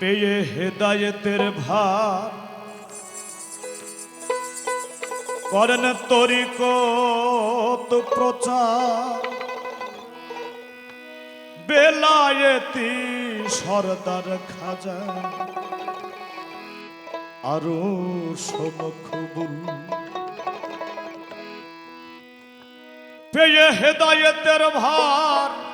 পেয়ে হেদায়েতের ভার। করেন তরিকত প্রচার। বেলায়েতি সরদার খাজা। আরও সমখবুল পেয়ে হেদায়েতের ভার।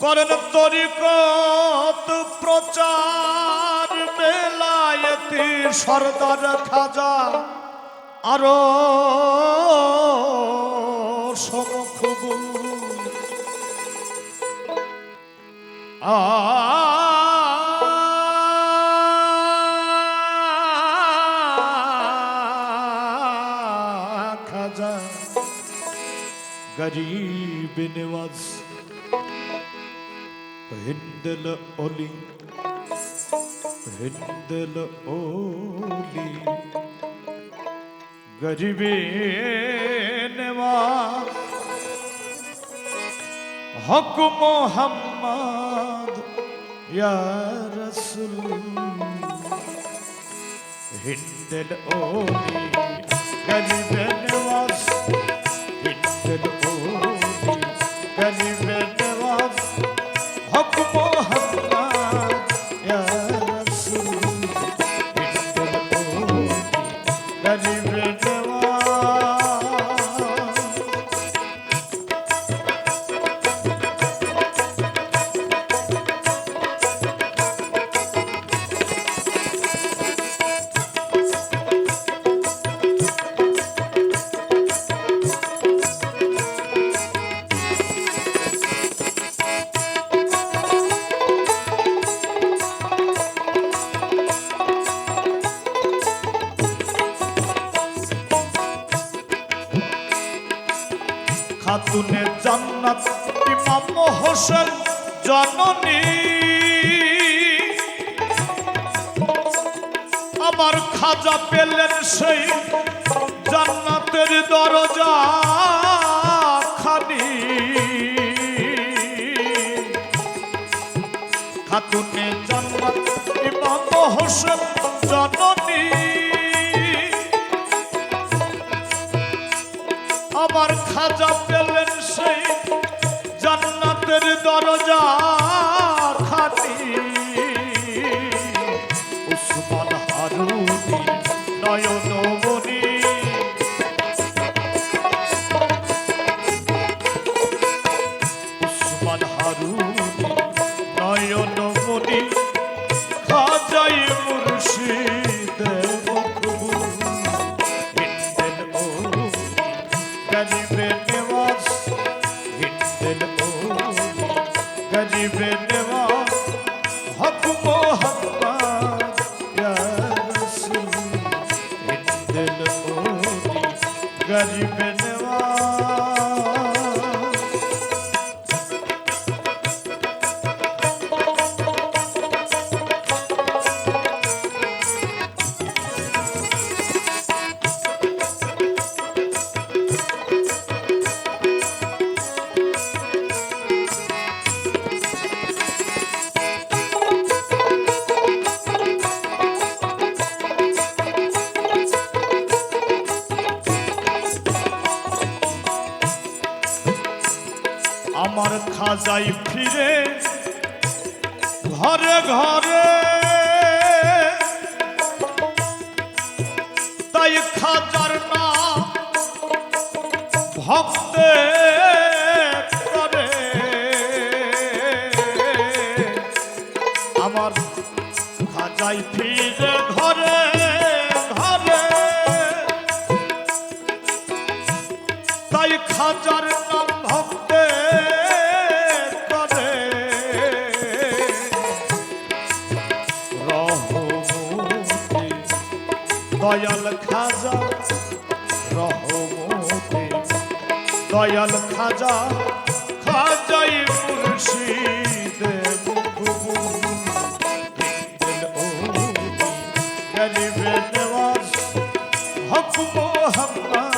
করেন তরিকত প্রচার বেলায়েতি সরদার খাজা। আরও সমখবুল খাজা গরিব নওয়াজ। হিন্দল অলি হিন্দল অলি। গরিবে নওয়াজ হক মোহাম্মদ ইয়া রসুল। হিন্দল ওলি গরিব নওয়াজ। খাতুনে জান্নাত, ইমাম হোসেন জননী। আমার খাজা পেলেন সেই জান্নাতের দরজা খানি। খাতুনে জান্নাত, ইমাম হোসেন নয়নমণি হিন্দেল ওলি খাজাই ফিরে। ঘরে ঘরে। তাই খাজার নাম ভক্তে আমার খাজাই ফিরে ঘরে ঘরে। তাই খাজার দয়াল খাজা খাজাই মুর্শিদ গরিবে নওয়াজ হক মোহাম্মদ।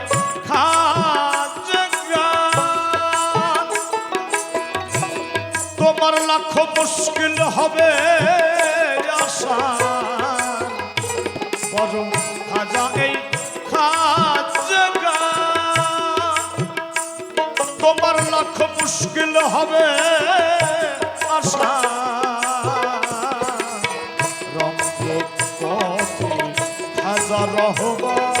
হবে আশা। পরম খাজা এই তোমার লক্ষ মুশকিল হবে আশা। রঙ্গ খাজা রহবা।